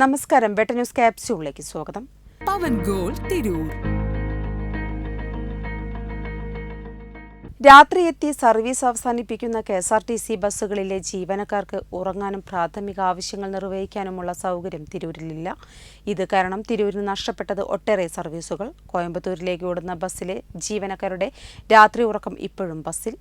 നമസ്കാരം. ബെട്ട ന്യൂസ് ക്യാപ്സ്യൂളിലേക്ക് സ്വാഗതം. പവൻ ഗോൾ തിരൂർ. രാത്രി എത്തി സർവീസ് അവസാനിപ്പിക്കുന്ന K S R T C ബസ്സുകളിലെ ജീവനക്കാർക്ക് ഉറങ്ങാനും പ്രാഥമിക ആവശ്യങ്ങൾ നിർവഹിക്കാനുമുള്ള സൗകര്യം തിരൂരിലില്ല. ഇത് കാരണം തിരൂരിന് നഷ്ടപ്പെട്ടത് ഒട്ടേറെ സർവീസുകൾ. കോയമ്പത്തൂരിലേക്ക് ഓടുന്ന ബസ്സിലെ ജീവനക്കാരുടെ രാത്രി ഉറക്കം ഇപ്പോഴും ബസ്സിൽ.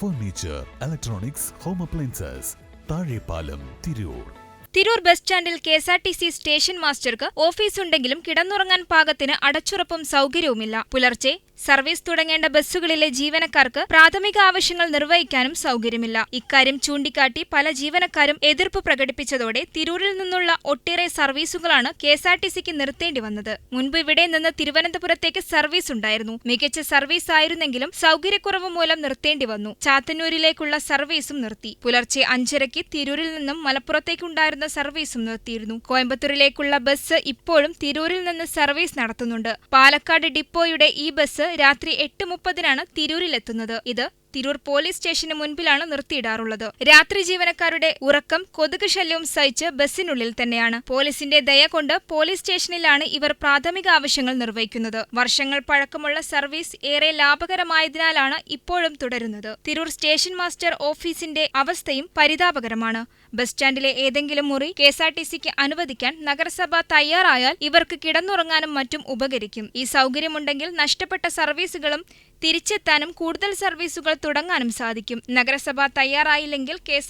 Furniture electronics home appliances Thazhepalam Tirur Tirur bus സ്റ്റാൻഡിൽ K S R T C station മാസ്റ്റർക്ക് ഓഫീസുണ്ടെങ്കിലും കിടന്നുറങ്ങാൻ പാകത്തിന് അടച്ചുറപ്പും സൗകര്യവുമില്ല. പുലർച്ചെ സർവീസ് തുടങ്ങേണ്ട ബസ്സുകളിലെ ജീവനക്കാർക്ക് പ്രാഥമിക ആവശ്യങ്ങൾ നിർവഹിക്കാനും സൗകര്യമില്ല. ഇക്കാര്യം ചൂണ്ടിക്കാട്ടി പല ജീവനക്കാരും എതിർപ്പ് പ്രകടിപ്പിച്ചതോടെ തിരൂരിൽ നിന്നുള്ള ഒട്ടേറെ സർവീസുകളാണ് കെ എസ് ആർ ടി സിക്ക് നിർത്തേണ്ടി വന്നത്. മുൻപ് ഇവിടെ നിന്ന് തിരുവനന്തപുരത്തേക്ക് സർവീസ് ഉണ്ടായിരുന്നു. മികച്ച സർവീസ് ആയിരുന്നെങ്കിലും സൗകര്യക്കുറവ് മൂലം നിർത്തേണ്ടി വന്നു. ചാത്തന്നൂരിലേക്കുള്ള സർവീസും നിർത്തി. പുലർച്ചെ അഞ്ചരയ്ക്ക് തിരൂരിൽ നിന്നും മലപ്പുറത്തേക്കുണ്ടായിരുന്ന സർവീസും നിർത്തിയിരുന്നു. കോയമ്പത്തൂരിലേക്കുള്ള ബസ് ഇപ്പോഴും തിരൂരിൽ നിന്ന് സർവീസ് നടത്തുന്നുണ്ട്. പാലക്കാട് ഡിപ്പോയുടെ ഈ ബസ് രാത്രി എട്ട് മുപ്പതിനാണ് തിരൂരിലെത്തുന്നത്. ഇത് തിരൂർ പോലീസ് സ്റ്റേഷന് മുൻപിലാണ് നിർത്തിയിടാറുള്ളത്. രാത്രി ജീവനക്കാരുടെ ഉറക്കം കൊതുക് ശല്യവും സഹിച്ച് ബസ്സിനുള്ളിൽ തന്നെയാണ്. പോലീസിന്റെ ദയ കൊണ്ട് പോലീസ് സ്റ്റേഷനിലാണ് ഇവർ പ്രാഥമിക ആവശ്യങ്ങൾ നിർവഹിക്കുന്നത്. വർഷങ്ങൾ പഴക്കമുള്ള സർവീസ് ഏറെ ലാഭകരമായതിനാലാണ് ഇപ്പോഴും തുടരുന്നത്. തിരൂർ സ്റ്റേഷൻ മാസ്റ്റർ ഓഫീസിന്റെ അവസ്ഥയും പരിതാപകരമാണ്. ബസ് സ്റ്റാൻഡിലെ ഏതെങ്കിലും മുറി കെ എസ് ആർ ടി സിക്ക് അനുവദിക്കാൻ നഗരസഭ തയ്യാറായാൽ ഇവർക്ക് കിടന്നുറങ്ങാനും മറ്റും ഉപകരിക്കും. ഈ സൗകര്യമുണ്ടെങ്കിൽ നഷ്ടപ്പെട്ട സർവീസുകളും തിരിച്ചെത്താനും കൂടുതൽ സർവീസുകൾ തുടങ്ങാനും സാധിക്കും. നഗരസഭ തയ്യാറായില്ലെങ്കിൽ കെ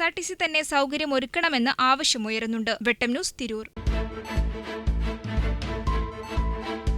തന്നെ സൗകര്യം ഒരുക്കണമെന്ന് ആവശ്യമുയരുന്നുണ്ട്. വെട്ടം ന്യൂസ് തിരൂർ.